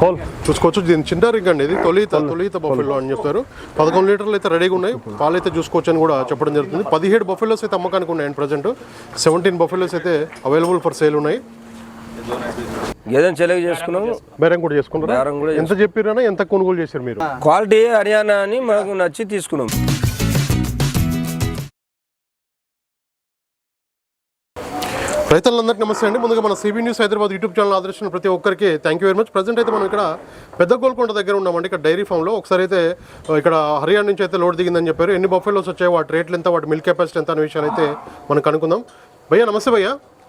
खोल చూసుకోవచ్చు. దీని చిన్న రింగ్ అండి ఇది. తొలిత తొలిత బఫెల్లో అని చెప్తారు. పదకొండు లీటర్లు అయితే రెడీగా ఉన్నాయి. పాలు అయితే చూసుకోవచ్చు అని కూడా చెప్పడం జరుగుతుంది. పదిహేడు బఫెలోస్ అయితే అమ్మకానికి ఉన్నాయి ప్రజెంట్ సెవెంటీన్ బఫెలోస్ అయితే అవైలబుల్ ఫర్ సేల్ ఉన్నాయి. గేదెని చెలక చేసుకున్నాం. బేరం కూడా బేరం కూడా ఎంత చెప్పారన్నా ఎంత కొనుగోలు చేశారు మీరు? క్వాలిటీ హర్యానా అని మాకు నచ్చి తీసుకున్నాం. రైతులందరికీ నమస్తే అండి. ముందుగా మన C B news Hyderabad YouTube channel ఆదర్శించిన ప్రతి ఒక్కరికి thank you very much present అయితే మనం ఇక్కడ పెద్ద గోల్కొండ దగ్గర ఉన్నామండి. ఇక్కడ డైరీ ఫామ్లో ఒకసారి అయితే ఇక్కడ హర్యానా నుంచి అయితే లోడ్ దిగిందని చెప్పారు. ఎన్ని బఫెలోస్ వచ్చాయి? వాటి రేట్లు ఎంత? వాటి మిల్క్ కెపాసిటీ ఎంత? అనే విషయాన్ని అయితే మనం కనుక్కుందాం. భయ్యా నమస్తే భయ్యా.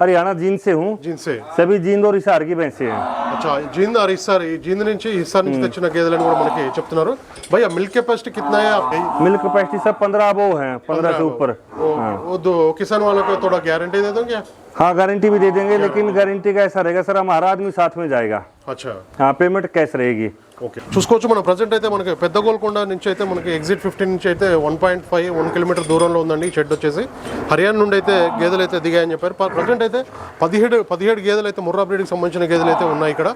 हरियाणा जींद से हूँ जिनसे सभी जींद और हिसार की भैंसे हैं అచ్చా జీంద్ ఆర్ ఇస్సార్ ఈ జీంద్ నుంచి ఇస్సార్ నుంచి తెచ్చిన గేదెలని కూడా మనకి చెప్తున్నారు భయ్యా మిల్క్ కెపాసిటీ कितना है आपकी मिल्क कैपेसिटी सब पंद्रह अबो है पंद्रह से ऊपर हाँ वो दो किसान वालों को थोड़ा गारंटी दे दो क्या हाँ गारंटी भी दे देंगे लेकिन गारंटी का ऐसा रहेगा सर हमारा आदमी साथ में जाएगा అచ్చా हाँ पेमेंट कैश रहेगी ఓకే చూసుకోవచ్చు మనం ప్రజెంట్ అయితే మనకి పెద్ద గోల్కొండ నుంచి అయితే మనకి ఎగ్జిట్ ఫిఫ్టీన్ నుంచి అయితే one point five one kilometre దూరంలో ఉందండి ఈ షెడ్ వచ్చేసి హర్యానా నుండి అయితే గేదెలు అయితే దిగాయని చెప్పారు ప్రజెంట్ అయితే పదిహేడు పదిహేడు గేదెలు అయితే ముర్రా బ్రీడ్కి సంబంధించిన గేదెలు అయితే ఉన్నాయి ఇక్కడ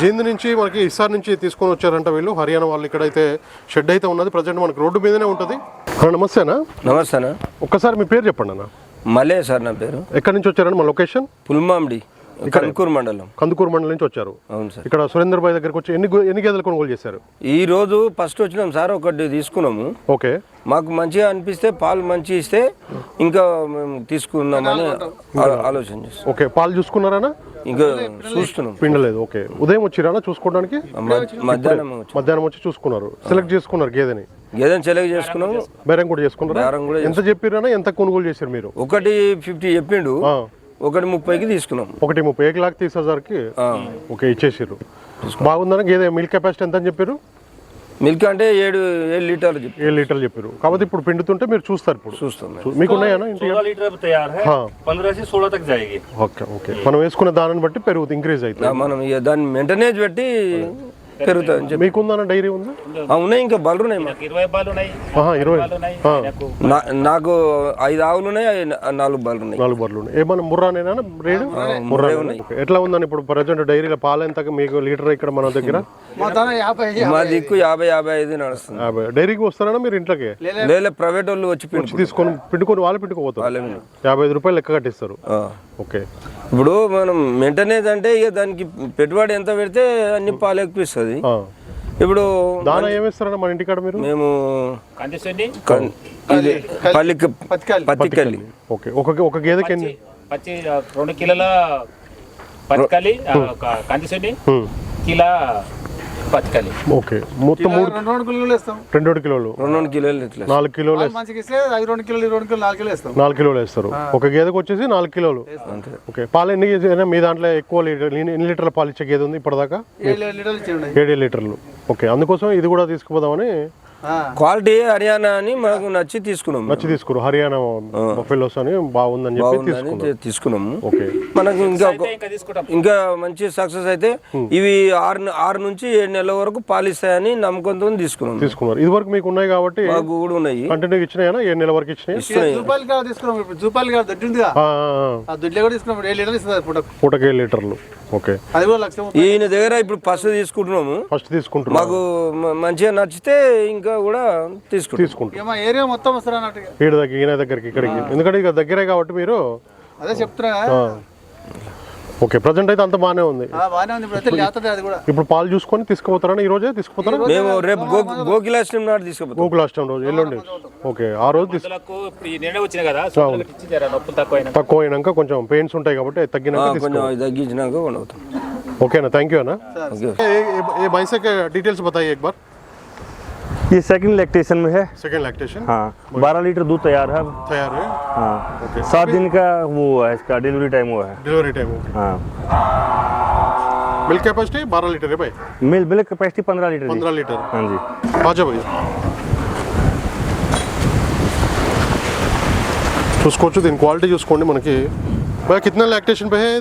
జీంద్ నుంచి మనకి ఇస్సార్ నుంచి తీసుకొని వచ్చారంట వీళ్ళు హర్యానా వాళ్ళు ఇక్కడ అయితే షెడ్ అయితే ఉన్నది ప్రజెంట్ మనకి రోడ్డు మీదనే ఉంటుంది అన్న, నమస్తేనా నమస్తే అన్న ఒక్కసారి మీ పేరు చెప్పండి అన్న మలే సార్ నా పేరు. ఎక్కడి నుంచి వచ్చారండి మా లొకేషన్? పుల్మామిడి కన్కూర్ మండలం. కందుకూరు మండలం నుంచి వచ్చారు. అవును సార్. ఇక్కడ సురేందర్ భాయ్ దగ్గరికి వచ్చి ఎన్ని ఎన్ని గేదెలు కొనుగోలు చేశారు? ఈ రోజు ఫస్ట్ వచ్చినాం సార్ ఒకటి తీసుకున్నాము. ఓకే. మాకు మంచిగా అనిపిస్తే పాలు మంచి ఇస్తే ఇంకా మేము తీసుకుందామని ఆలోచన చేస్తాం. ఓకే పాలు చూసుకున్నారా ఇంకా చూస్తున్నాం. పిండలేదు ఓకే. ఉదయం వచ్చిరానా చూసుకోవడానికి? మధ్య- మధ్యాహ్నం వచ్చి మధ్యాహ్నం వచ్చి చూసుకున్నారు. సెలెక్ట్ చేసుకున్నారు గేదెని. గేదెని చెలక చేసుకున్నాము బేరం కూడా చేసుకున్నారు బేరం కూడా ఎంత చెప్పిరానా ఎంత కొనుగోలు చేశారు మీరు ఒకటి ఫిఫ్టీ చెప్పిండు ఆ, ఒకటి ముప్పైకి తీసుకున్నాం ఒకటి ముప్పై ఏక లాక్ తీస్ హజార్కి ఓకే ఇచ్చేసారు బాగుందని గేదె మిల్క్ కెపాసిటీ ఎంత అని చెప్పారు మిల్క్ అంటే ఏడు ఏడు లీటర్లు చెప్పి ఏడు లీటర్లు చెప్పారు కాబట్టి ఇప్పుడు పిండుతుంటే మీరు చూస్తారు ఇప్పుడు చూస్తాం మేము. చూ- మీకు ఉన్నాయా ఇంటి सोलह लीटर अब तैयार है हाँ। पंद्रह से सोलह तक जाएगी ఓకే ఓకే మనం వేసుకునే దానిని బట్టి పెరుగుతుంది ఇంక్రీజ్ అవుతుంది మనం ఇక దాన్ని మెయింటెనెన్స్ పెట్టి పెరుగుతుందని చెప్పి. మీకుందా డైరీ ఉందా? ఆ, ఉన్నాయి ఇంకా బలు ఉన్నాయి మాకు. ఇరవై బాలు ఉన్నాయి ఉన్నాయి నా- నాకు ఐదు ఆవులు ఉన్నాయి ఐ- నాలుగు బలు ఉన్నాయి నాలుగు బర్రెలు ఉన్నాయి ఏమన్నా ముర్రానేనా రేడు? ముర్రా ఓకే. ఎట్లా ఉందని ఇప్పుడు ప్రజెంట్ డైరీలో? పాలు ఎంత మీకు లీటర్ ఇక్కడ మన దగ్గర? మా దిక్కు యాభై యాభై ఐదు నడుస్తుంది. యాభై. డైరీకి వస్తారా మీరు ఇంట్లోకి? లేదా ప్రైవేట్ వాళ్ళు వచ్చి పిండు తీసుకొని పిండుకొని వాళ్ళు పిండుకోపోతారు యాభై ఐదు రూపాయలు లెక్క కట్టిస్తారు. ఆ. ఓకే. ఇప్పుడు మనం మెయింటెనెన్స్ అంటే ఇక దానికి పెట్టుబడి ఎంత పెడితే అన్ని పాలు ఎక్కిపిస్తుంది ఆ. ఇప్పుడు దానా ఏమిస్తారన్నా మన ఇంటికాడ మీరు? మేము పత్తికల్లి ఓకే. ఒక ఒక గేదెకి ఎన్ని? పచ్చి రెండు కిలోల కందిశెట్టి హ్మ్. కిలో పచ్చికలి. ఓకే. మొత్తం మూడు రెండు రెండు కిలోలు వేస్తాం. రెండు రెండు కిలోలు. రెండు రెండు కిలోలు ఇట్లా. నాలుగు కిలోలు వేస్తారు. మంచిగా ఇస్తే అవి రెండు కిలోలు రెండు కిలోలు నాలుగు కిలోలు వేస్తాం. నాలుగు కిలోలు వేస్తారు. ఒక గేదెకి వచ్చేసి నాలుగు కిలోలు. ఓకే. పాలు ఎన్ని కేజీ- మీ దాంట్లో ఎక్కువ లీటర్ ఎన్ని లీటర్ల పాలు ఇచ్చే గేదె ఉంది ఇప్పటిదాకా? ఏడు లీటర్లు ఇచ్చిండు ఏడు లీటర్లు. ఓకే. అందుకోసం ఇది కూడా తీసుకుపోదామని క్వాలిటీ హర్యానా అని మాకు నచ్చి తీసుకున్నాం నచ్చి తీసుకురు హర్యానా బఫెలోస్ అని బాగుందని చెప్పి తీసుకున్నాము. ఓకే. మనకు ఇంకా ఇంకా తీసుకుంటాం. ఇంకా మంచి సక్సెస్ అయితే ఇవి ఆరు ఆరు నుంచి ఏడు నెలల వరకు పాలిస్తాయని నమ్మకంతో తీసుకున్నాం. తీసుకున్నారు. ఇది వరకు మీకు ఉన్నాయి కాబట్టి మాకు కూడా ఉన్నాయి. కంటిన్యూ ఇచ్చినాయనా? ఏడు నెలల వరకు ఇచ్చినాయి? జూపాలి కాడ తీసుకున్నాం. ఇప్పుడు జూపాలి కాడ దొడ్డి ఉందిగా. ఆ, ఆ, ఆ. ఆ దొడ్లే కూడా తీసుకున్నాం. ఏడు లీటర్లు ఇస్తుంది పూట పూటకి ఏడు లీటర్లు. ఓకే. అది కూడా. ఈయన దగ్గర ఇప్పుడు ఫస్ట్ తీసుకుంటున్నాము. ఫస్ట్ తీసుకుంటున్నారు మాకు మంచిగా నచ్చితే ఇంకా కూడా తీసుకుంటాం తీసుకుంటారు ఇక మా ఏరియా మొత్తం వస్తారు అన్నట్టుగా ఈడ దగ్గర ఈయన దగ్గరికి ఇక్కడికి ఎందుకంటే ఇక దగ్గరే కాబట్టి మీరు అదే చెప్తున్నా ఆ. ఓకే ప్రజెంట్ అయితే అంత బాగానే ఉంది ఆ, బాగానే ఉంది ఇప్పుడు అయితే లేస్తుంది అది కూడా ఇప్పుడు పాలు చూసుకొని తీసుకుపోతారని ఈ రోజే తీసుకుపోతారా మేము రేపు గో గోకిలాష్టం నాడు తీసుకుపోతాం గోకుల అష్టం రోజు ఎల్లుండి ఓకే ఆ రోజు తీసు మందులకు ఇప్పుడు ఈ నిండా వచ్చినాయి కదా సోదరులకు ఇచ్చి జర నొప్పులు తక్కువ అయినా తక్కువ అయినాక కొంచెం పెయిన్స్ ఉంటాయి కాబట్టి అది ఆ, తగ్గినాక తీసుకో కొంచెం అవి తగ్గించినాక వండుతాం ఓకేనా థ్యాంక్ యూ అన్న ఓకే ये भैंसे के डिटेल्स बताइए एक बार ये सेकंड लैक्टेशन में है। सेकंड लैक्टेशन हाँ बारह लीटर दूध तैयार है तैयार है हाँ। okay. सात दिन का वो है इसका डिलीवरी टाइम हुआ है। डिलीवरी टाइम हाँ। मिल्क कैपेसिटी बारह लीटर है भाई? मिल्क मिल्क कैपेसिटी पंद्रह लीटर पंद्रह लीटर। हाँ जी। पाँच भाई क्वालिटी चूसको मन की भाई कितना लैक्टेशन पे है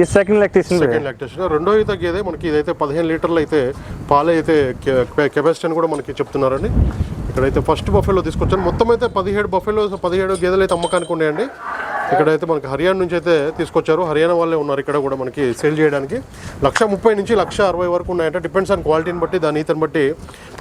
ఈ సెకండ్ లాక్టేషన్ సెకండ్ లాక్టేషన్ రెండో ఈత గేదె మనకి ఇదైతే పదిహేను లీటర్లు అయితే పాలు అయితే కెపాసిటీ అని కూడా మనకి చెప్తున్నారండి. ఇక్కడైతే ఫస్ట్ బఫెలో తీసుకొచ్చాను. మొత్తం అయితే పదిహేడు బఫెలో పదిహేడు గేదెలు అయితే అమ్మకానికి ఉన్నాయండి. ఇక్కడైతే మనకి హర్యానా నుంచి అయితే తీసుకొచ్చారు హర్యానా వాళ్ళే ఉన్నారు ఇక్కడ కూడా మనకి సేల్ చేయడానికి లక్ష ముప్పై నుంచి లక్ష అరవై వరకు ఉన్నాయంటే డిపెండ్స్ ఆన్ క్వాలిటీని బట్టి దాని ఈతని బట్టి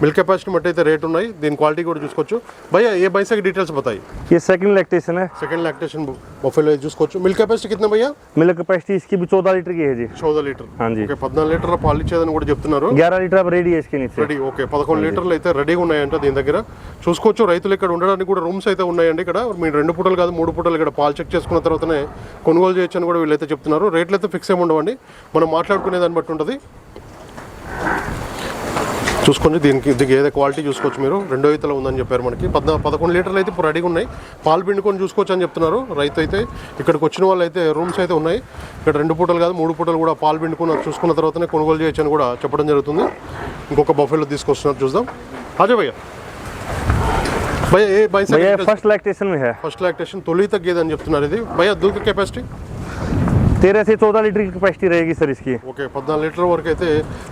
మిల్క్ కెపాసిటీని బట్టి అయితే రేట్ ఉన్నాయి దీని క్వాలిటీ కూడా చూసుకోవచ్చు భయ్య ఏ బైసకి డీటెయిల్స్ బతాయి ये सेकंड लैक्टेशन है సెకండ్ లాక్టేషన్ బఫెలో చూసుకోవచ్చు మిల్క్ కెపాసిటీ కింద భయ్యా मिल्क कैपेसिटी इसकी भी चौदह लीटर की है जी చౌద లీటర్ हाँ जी ఓకే పద్నాలుగు లీటర్ల పాలు ఇచ్చేదని కూడా చెప్తున్నారు ग्यारह लीटर अब रेडी है इसके नीचे రెడీ ఓకే పదకొండు లీటర్లు అయితే రెడీగా ఉన్నాయంట దీని దగ్గర చూసుకోవచ్చు రైతులు ఇక్కడ ఉండడానికి కూడా రూమ్స్ అయితే ఉన్నాయండి ఇక్కడ మీరు రెండు పూటలు కాదు మూడు పూటలు ఇక్కడ పాలు చెక్ చేసుకున్న తర్వాతనే కొనుగోలు చేయొచ్చు అని కూడా వీళ్ళైతే చెప్తున్నారు. రేట్లు అయితే ఫిక్స్ ఏమి ఉండవండి. మనం మాట్లాడుకునే దాన్ని బట్టి ఉంటుంది. చూసుకోండి దీనికి దీనికి ఏదో క్వాలిటీ చూసుకోవచ్చు మీరు. రెండో ఈతలో ఉందని చెప్పారు మనకి. పద్నా పదకొండు లీటర్లు అయితే ఇప్పుడు రెడీగా ఉన్నాయి. పాలు పిండుకొని చూసుకోవచ్చు అని చెప్తున్నారు. రైతు అయితే ఇక్కడికి వచ్చిన వాళ్ళు అయితే రూమ్స్ అయితే ఉన్నాయి. ఇక్కడ రెండు పూటలు కాదు మూడు పూటలు కూడా పాలు పిండుకొని చూసుకున్న తర్వాతనే కొనుగోలు చేయొచ్చు అని కూడా చెప్పడం జరుగుతుంది. ఇంకొక బఫెలో తీసుకొస్తున్నారు చూద్దాం. అజయ్ భయ్య భయ్య ఏ भैया బై फर्स्ट लैक्टेशन में है ఫస్ట్ లాక్టేషన్ తొలి తగ్గేది అని చెప్తున్నారు ఇది భయ్య దూక కెపాసిటీ तेरह से चौदह लीटर की कैपेसिटी रहेगी सर इसकी ఓకే పద్నాలుగు లీటర్ వరకు అయితే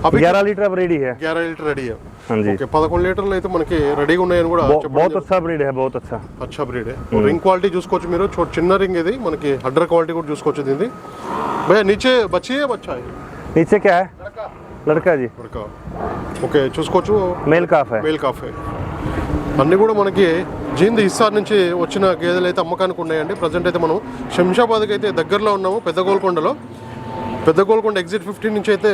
అవి ग्यारह लीटर अब रेडी है గ్యారా లీటర్ రెడీ हाँ जी ఓకే పదకొండు లీటర్లు అయితే మనకి రెడీగా ఉన్నాయని కూడా बहु- చెప్పడం बहुत अच्छा ब्रीड है बहुत अच्छा అచ్చా బ్రీడ్ రింగ్ క్వాలిటీ చూసుకోవచ్చు మీరు చో- చిన్న రింగ్ ఇది మనకి హడ్డర్ క్వాలిటీ కూడా చూసుకోవచ్చు దీన్ని భయ నీచే బచ్చి బచ్చా नीचे क्या है लड़का जी వరక ఓకే చూసుకోవచ్చు मेल काफ है మేల్ కాఫే అన్నీ కూడా మనకి జీంద్ ఇస్సార్ నుంచి వచ్చిన గేదెలు అయితే అమ్మకానికి ఉన్నాయండి. ప్రజెంట్ అయితే మనం శంషాబాద్కి అయితే దగ్గరలో ఉన్నాము పెద్ద గోల్కొండలో. పెద్ద గోల్కొండ ఎగ్జిట్ ఫిఫ్టీన్ నుంచి అయితే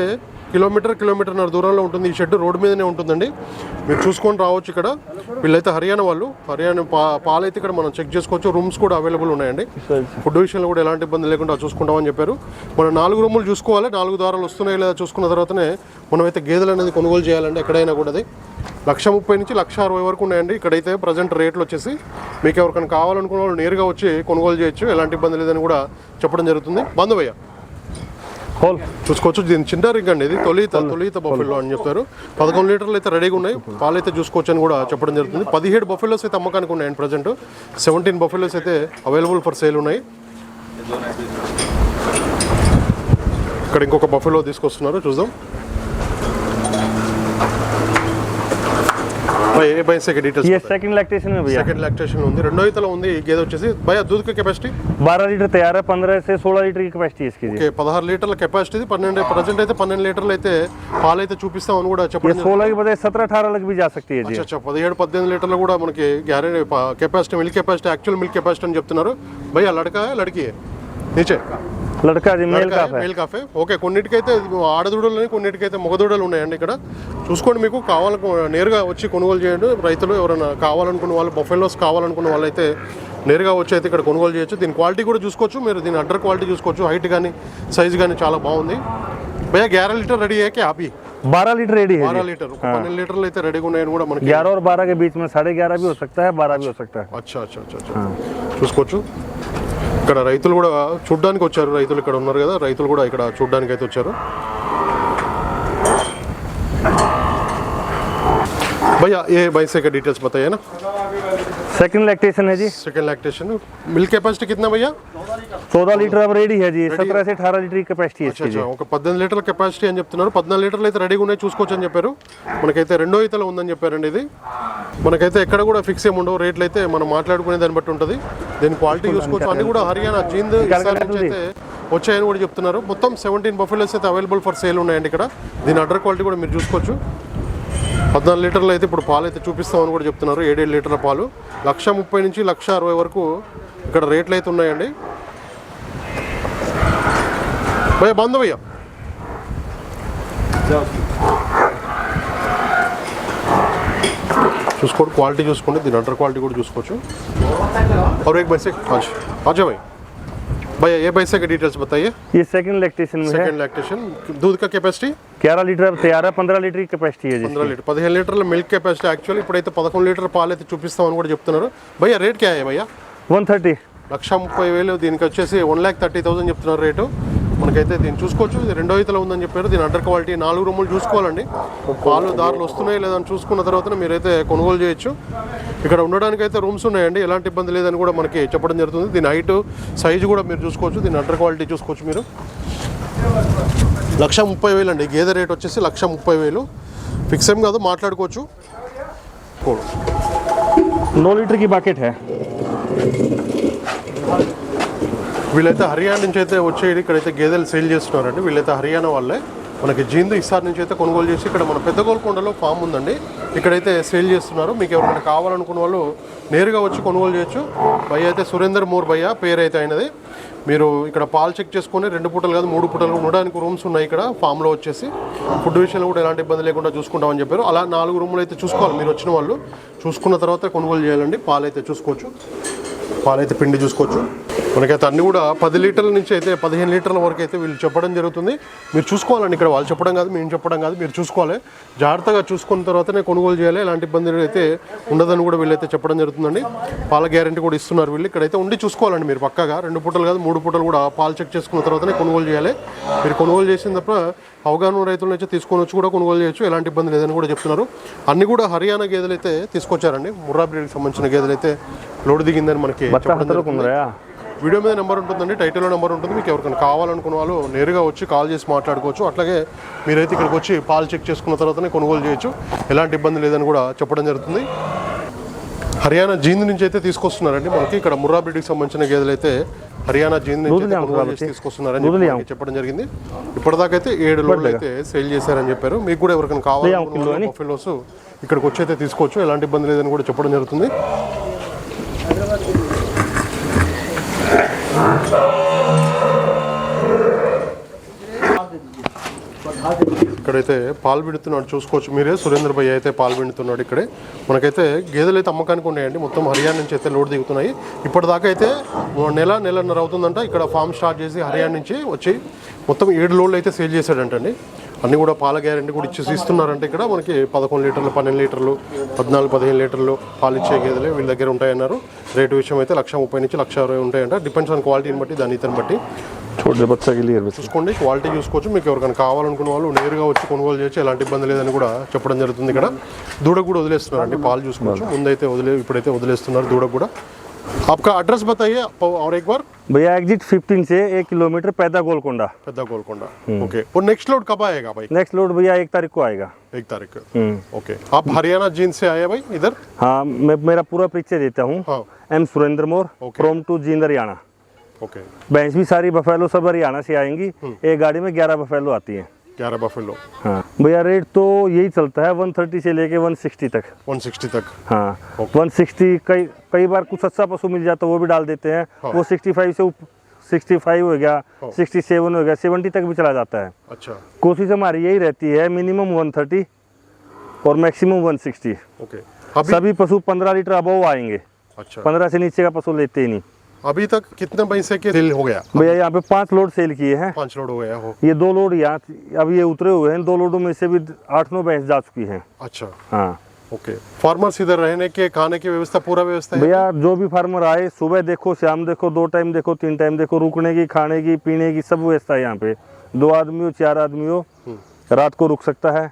కిలోమీటర్ కిలోమీటర్న్నర దూరంలో ఉంటుంది. ఈ షెడ్ రోడ్డు మీదనే ఉంటుందండి. మీరు చూసుకొని రావచ్చు ఇక్కడ. వీళ్ళైతే హర్యానా వాళ్ళు. హర్యానా పా పాలైతే ఇక్కడ మనం చెక్ చేసుకోవచ్చు. రూమ్స్ కూడా అవైలబుల్ ఉన్నాయండి. ఫుడ్ విషయంలో కూడా ఎలాంటి ఇబ్బంది లేకుండా చూసుకుంటామని చెప్పారు. మనం నాలుగు రూములు చూసుకోవాలి. నాలుగు దారాలు వస్తున్నాయి లేదా చూసుకున్న తర్వాతనే మనమైతే గేదెలు అనేది కొనుగోలు చేయాలండి. ఎక్కడైనా కూడా అది. లక్ష ముప్పై నుంచి లక్ష అరవై వరకు ఉన్నాయండి. ఇక్కడైతే ప్రజెంట్ రేట్లు వచ్చేసి మీకు ఎవరికైనా కావాలనుకున్న వాళ్ళు నేరుగా వచ్చి కొనుగోలు చేయొచ్చు. ఎలాంటి ఇబ్బంది లేదని కూడా చెప్పడం జరుగుతుంది. బంధువయ్య. खोल చూసుకోవచ్చు. దీని చిన్న రింగ్ అండి ఇది. తొలిత తొలిత. బఫెల్లో అని చెప్తారు. పదకొండు లీటర్లు అయితే రెడీగా ఉన్నాయి. పాలు అయితే చూసుకోవచ్చు అని కూడా చెప్పడం జరుగుతుంది. పదిహేడు బఫెలోస్ అయితే అమ్మకానికి ఉన్నాయండి ప్రజెంట్. సెవెంటీన్ బఫెలోస్ అయితే అవైలబుల్ ఫర్ సేల్ ఉన్నాయి. ఇక్కడ ఇంకొక బఫెలో తీసుకొస్తున్నారు. చూద్దాం. భయ్, ఏ బైస్ ये డీటెయిల్స్ सेकंड लैक्टेशन में भैया సెకండ్ లాక్టేషన్ ఉంది రెండో ఇతలో ఉంది ఈ గేదె వచ్చేసి భయ దూద్ కెపాసిటీ बारह लीटर तैयार है पंद्रह से सोलह लीटर की कैपेसिटी है इसकी जी ఓకే పదహారు లీటర్ల కెపాసిటీ పన్నెండు ప్రజెంట్ అయితే పన్నెండు లీటర్లు అయితే పాలు అయితే చూపిస్తామని కూడా ये చెప్పడం सोलह की बजाय सत्रह अठारह लग भी जा सकती है जी అచ్చా అచ్చా పదిహేడు పద్దెనిమిది లీటర్లు కూడా మనకి guarantee capacity milk capacity actual milk capacity అని చెప్తున్నారు భయ్యా లడకా లడికి నీచే लड़का जी मेल काफ है మేల్ కాఫే ఓకే కొన్నిటికైతే ఆడదూడలు కొన్నిటికైతే మగదూడలు ఉన్నాయండి ఇక్కడ చూసుకోండి మీకు కావాలను నేరుగా వచ్చి కొనుగోలు చేయండి రైతులు ఎవరైనా కావాలనుకున్న వాళ్ళు బొఫెలోస్ కావాలనుకున్న వాళ్ళైతే నేరుగా వచ్చి అయితే ఇక్కడ కొనుగోలు చేయొచ్చు దీని క్వాలిటీ కూడా చూసుకోవచ్చు మీరు దీని అడ్డర్ క్వాలిటీ చూసుకోవచ్చు హైట్ కానీ సైజ్ కానీ చాలా బాగుంది భయ్యా గ్యారా లీటర్ రెడీ అయ్యాకే ఆపి बारह लीटर रेडी है బారా जी లీటర్ ఒక పన్నెండు లీటర్లు అయితే రెడీగా ఉన్నాయని కూడా మనకి ग्यारह और बारह के बीच में साढ़े ग्यारह भी हो सकता है बारह भी हो सकता है అచ్చా అచ్చా అచ్చా అచ్చా చూసుకోవచ్చు ఇక్కడ రైతులు కూడా చూడ్డానికి వచ్చారు రైతులు ఇక్కడ ఉన్నారు కదా రైతులు కూడా ఇక్కడ చూడ్డానికి అయితే వచ్చారు भैया ये भैंसे का डिटेल्स बताइए ना सेकंड लैक्टेशन है जी सेकंड लैक्टेशन मिल्क कैपेसिटी कितना भैया चौदह लीटर अब रेडी है जी सत्रह से अठारह लीटर की कैपेसिटी है అచ్చా इसकी जी అచ్చా ఒక పద్దెనిమిది లీటర్ల కెపాసిటీ అని చెప్తున్నారు పద్నాలుగు లీటర్లు అయితే రెడీగా ఉన్నాయి చూసుకోవచ్చు అని చెప్పారు మనకైతే రెండో ఈతలో ఉందని చెప్పారండి ఇది మనకైతే ఎక్కడ కూడా ఫిక్స్ ఏమి ఉండవు రేట్లు అయితే మనం మాట్లాడుకునే దాన్ని బట్టి ఉంటుంది దీని క్వాలిటీ చూసుకోవచ్చు అన్ని కూడా హర్యానా చీంద్ ఇస్సాన్ నుంచి అయితే వచ్చాయని కూడా చెప్తున్నారు మొత్తం సెవెంటీన్ బఫెలోస్ అయితే అవైలబుల్ ఫర్ సేల్ ఉన్నాయండి ఇక్కడ దీని అడ్డర్ క్వాలిటీ కూడా మీరు చూసుకోవచ్చు పద్నాలుగు లీటర్లు అయితే ఇప్పుడు పాలు అయితే చూపిస్తామని కూడా చెప్తున్నారు ఏడేడు లీటర్ల పాలు లక్ష ముప్పై నుంచి లక్ష అరవై వరకు ఇక్కడ రేట్లు అయితే ఉన్నాయండి భయ్య బంద్ భయ్య చూసుకోండి క్వాలిటీ చూసుకోండి దీని అండర్ క్వాలిటీ కూడా చూసుకోవచ్చు और एक पैसे आज अच्छा भाई भैया ये पैसे के डिटेल्स बताइए ये सेकंड लैक्टेशन में है सेकंड लैक्टेशन दूध का कैपेसिटी ग्यारह लीटर अब तैयार है पंद्रह लीटर की कैपेसिटी है जी पंद्रह लीटर పదిహేను లీటర్ల మిల్క్ కెపాసిటీ యాక్చువల్లీ ఇప్పుడైతే పదకొండు లీటర్ పాలు అయితే చూపిస్తామని కూడా చెప్తున్నారు భయ్యా రేట్ క్యా భయ్యా वन थर्टी లక్ష ముప్పై వేలు దీనికి వచ్చేసి వన్ ల్యాక్ థర్టీ థౌసండ్ చెప్తున్నారు రేటు మనకైతే దీన్ని చూసుకోవచ్చు. ఇది రెండో ఇతలో ఉందని చెప్పారు. దీని అండర్ క్వాలిటీ నాలుగు రూములు చూసుకోవాలండి. పాలు దారులు వస్తున్నాయి లేదని చూసుకున్న తర్వాత మీరైతే కొనుగోలు చేయొచ్చు. ఇక్కడ ఉండడానికి అయితే రూమ్స్ ఉన్నాయండి. ఎలాంటి ఇబ్బంది లేదని కూడా మనకి చెప్పడం జరుగుతుంది. దీని హైట్ సైజు కూడా మీరు చూసుకోవచ్చు. దీని అండర్ క్వాలిటీ చూసుకోవచ్చు మీరు. లక్ష ముప్పై వేలు అండి. గేదె రేట్ వచ్చేసి లక్ష ముప్పై వేలు. ఫిక్స్ ఏం కాదు మాట్లాడుకోవచ్చు. నో లీటర్కి బకెట్ హే? వీళ్ళైతే హర్యానా నుంచి అయితే వచ్చేది ఇక్కడైతే గేదెలు సేల్ చేస్తున్నారండి. వీళ్ళైతే హర్యానా వాళ్ళే. మనకి జీందు ఇసార్ నుంచి అయితే కొనుగోలు చేసి ఇక్కడ మన పెద్ద గోల్కొండలో ఫామ్ ఉందండి. ఇక్కడైతే సేల్ చేస్తున్నారు. మీకు ఎవరైనా కావాలనుకున్న వాళ్ళు నేరుగా వచ్చి కొనుగోలు చేయొచ్చు. భయ్య అయితే సురేందర్ మోర్ భయ్య పేరు అయితే అయినది. మీరు ఇక్కడ పాలు చెక్ చేసుకొని రెండు పూటలు కాదు మూడు పూటలు ఉండడానికి రూమ్స్ ఉన్నాయి ఇక్కడ ఫామ్లో వచ్చేసి. ఫుడ్ విషయంలో కూడా ఎలాంటి ఇబ్బంది లేకుండా చూసుకుంటామని చెప్పారు. అలా నాలుగు రూములు అయితే చూసుకోవాలి. మీరు వచ్చిన వాళ్ళు చూసుకున్న తర్వాత కొనుగోలు చేయాలండి. పాలు అయితే చూసుకోవచ్చు. పాలైతే పిండి చూసుకోవచ్చు. మనకైతే అన్ని కూడా పది లీటర్ల నుంచి అయితే పదిహేను లీటర్ల వరకు అయితే వీళ్ళు చెప్పడం జరుగుతుంది. మీరు చూసుకోవాలండి ఇక్కడ వాళ్ళు చెప్పడం కాదు మేము చెప్పడం కాదు మీరు చూసుకోవాలి. జాగ్రత్తగా చూసుకున్న తర్వాతనే కొనుగోలు చేయాలి. ఎలాంటి ఇబ్బంది అయితే ఉండదని కూడా వీళ్ళైతే చెప్పడం జరుగుతుందండి. పాల గ్యారంటీ కూడా ఇస్తున్నారు వీళ్ళు. ఇక్కడైతే ఉండి చూసుకోవాలండి మీరు పక్కగా. రెండు పూటలు కాదు మూడు పూటలు కూడా పాలు చెక్ చేసుకున్న తర్వాతనే కొనుగోలు చేయాలి. మీరు కొనుగోలు చేసిన తప్ప అవగాహన రైతుల నుంచి తీసుకొని వచ్చి కూడా కొనుగోలు చేయొచ్చు. ఎలాంటి ఇబ్బంది లేదని కూడా చెప్తున్నారు. అన్ని కూడా హర్యానా గేదెలు అయితే తీసుకొచ్చారండి. ముర్రా బ్రీడ్కి సంబంధించిన గేదెలు అయితే లోడ్ దిగిందని మనకి వీడియో మీద నెంబర్ ఉంటుందండి టైటిల్లో నెంబర్ ఉంటుంది. మీకు ఎవరికైనా కావాలనుకున్న వాళ్ళు నేరుగా వచ్చి కాల్ చేసి మాట్లాడుకోవచ్చు. అట్లాగే మీరైతే ఇక్కడికి వచ్చి పాలు చెక్ చేసుకున్న తర్వాతనే కొనుగోలు చేయొచ్చు. ఎలాంటి ఇబ్బంది లేదని కూడా చెప్పడం జరుగుతుంది. హర్యానా జీంద్ నుంచి అయితే తీసుకొస్తున్నారండి. మనకి ఇక్కడ ముర్రా బ్రిడ్కి సంబంధించిన గేదెలు అయితే హర్యానా జీంద్ నుంచి తీసుకొస్తున్నారని చెప్పడం జరిగింది. ఇప్పటిదాకా అయితే ఏడు లోడ్లు అయితే సేల్ చేశారని చెప్పారు. మీకు కూడా ఎవరికైనా కావాలి ఫిల్లోస్ ఇక్కడికి వచ్చి అయితే తీసుకోవచ్చు. ఎలాంటి ఇబ్బంది లేదని కూడా చెప్పడం జరుగుతుంది. ఇక్కడైతే పాలు పిండుతున్నాడు చూసుకోవచ్చు మీరే. సురేంద్ర భయ్య అయితే పాలు పిండుతున్నాడు ఇక్కడే. మనకైతే గేదెలు అయితే అమ్మకానికి ఉన్నాయండి. మొత్తం హర్యానా నుంచి అయితే లోడ్ దిగుతున్నాయి. ఇప్పటిదాకా అయితే నెల నెలన్నర అవుతుందంట. ఇక్కడ ఫామ్ స్టార్ట్ చేసి హర్యానా నుంచి వచ్చి మొత్తం ఏడు లోడ్లు అయితే సేల్ చేశాడంటండి. అన్నీ కూడా పాల గ్యారంటీ కూడా ఇచ్చేసి ఇస్తున్నారంటే ఇక్కడ మనకి పదకొండు లీటర్లు పన్నెండు లీటర్లు పద్నాలుగు పదిహేను లీటర్లు పాలు ఇచ్చే గేదెలు వీళ్ళ దగ్గర ఉంటాయన్నారు. రేటు విషయం అయితే లక్ష ముప్పై నుంచి లక్ష అరవై ఉంటాయంట. డిపెండ్స్ ఆన్ క్వాలిటీని బట్టి దాని ఇతను బట్టి చూసుకోండి క్వాలిటీ చూసుకోవచ్చు. మీకు ఎవరికైనా కావాలనుకున్న వాళ్ళు నేరుగా వచ్చి కొనుగోలు చేసి ఎలాంటి ఇబ్బంది లేదని కూడా చెప్పడం జరుగుతుంది ఇక్కడ. దూడ కూడా వదిలేస్తున్నారండి పాలు చూసుకోవచ్చు. ముందైతే వదిలే ఇప్పుడైతే వదిలేస్తున్నారు దూడ కూడా. आपका एड्रेस बताइए और एक बार। भैया एग्जिट 15 से एक किलोमीटर पैदा गोलकोंडा। पैदा गोलकोंडा। ओके और नेक्स्ट लोड कब आएगा भाई? नेक्स्ट लोड भैया एक तारीख को आएगा। एक तारीख को। हम्म। ओके आप हरियाणा जींद से आए भाई इधर? हाँ मैं मेरा पूरा परिचय देता हूँ। हाँ। Am Surendra Mor from to Jind Haryana okay भैंस भी सारी बफेलो सब हरियाणा से आएँगी। हम्म। एक गाड़ी में ग्यारह बफेलो आती है। ग्यारह बफेलो हाँ। भैया रेट तो यही चलता है 130 से लेके 160 तक। 160 तक। हाँ। 160 कई कई बार कुछ अच्छा पशु मिल जाता है वो भी डाल देते हैं। हाँ। वो 65 से ऊप- 65 हो गया 67 हो गया 70 तक भी चला जाता है। अच्छा। कोशिश हमारी यही रहती है मिनिमम 130 और मैक्सिमम 160 ओके अभी सभी पशु 15 लीटर अबव आएँगे। अच्छा। 15 से नीचे का पशु लेते ही नहीं। अभी तक कितने पैसे के सेल हो गया? भैया यहाँ पे पाँच लोड सेल किए हैं। पाँच लोड हो गया हो। ये दो लोड यहाँ अब ये उतरे हुए हैं दो लोडों में से भी आठ नौ भैंस जा चुकी हैं। अच्छा। हाँ। ओके। फार्मर्स इधर रहने के खाने की व्यवस्था पूरा व्यवस्था है? भैया जो भी फार्मर आए सुबह देखो शाम देखो दो टाइम देखो तीन टाइम देखो रुकने की खाने की पीने की सब व्यवस्था है यहाँ पे। दो आदमी हो चार आदमी हो रात को रुक सकता है।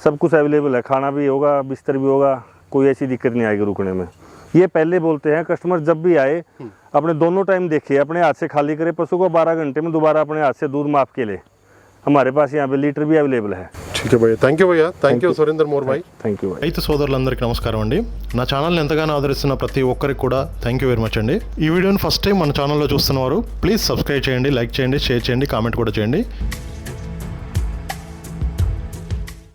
सब कुछ अवेलेबल है खाना भी होगा बिस्तर भी होगा कोई ऐसी दिक्कत नहीं आएगी रुकने में। ये पहले बोलते हैं कस्टमर जब भी आए अपने दोनों टाइम देखिए अपने हाथ से खाली करे पशु को बारह घंटे में दोबारा अपने हाथ से दूध माप के ले हमारे पास यहाँ पे लीटर भी अवेलेबल है ठीक है भैया థ్యాంక్ యూ భయ్యా thank you Surender more Bhai thank you भाई రైతు సోదరులందరికీ నమస్కారం అండి నా ఛానల్ని ఎంతగానో ఆదరిస్తున్న ప్రతి ఒక్కరికి కూడా థ్యాంక్ యూ వెరీ మచ్ అండి ఈ వీడియోని ఫస్ట్ టైం మన ఛానల్లో చూస్తున్నవారు ప్లీజ్ సబ్స్క్రైబ్ చేయండి లైక్ చేయండి షేర్ చేయండి కామెంట్ కూడా చేయండి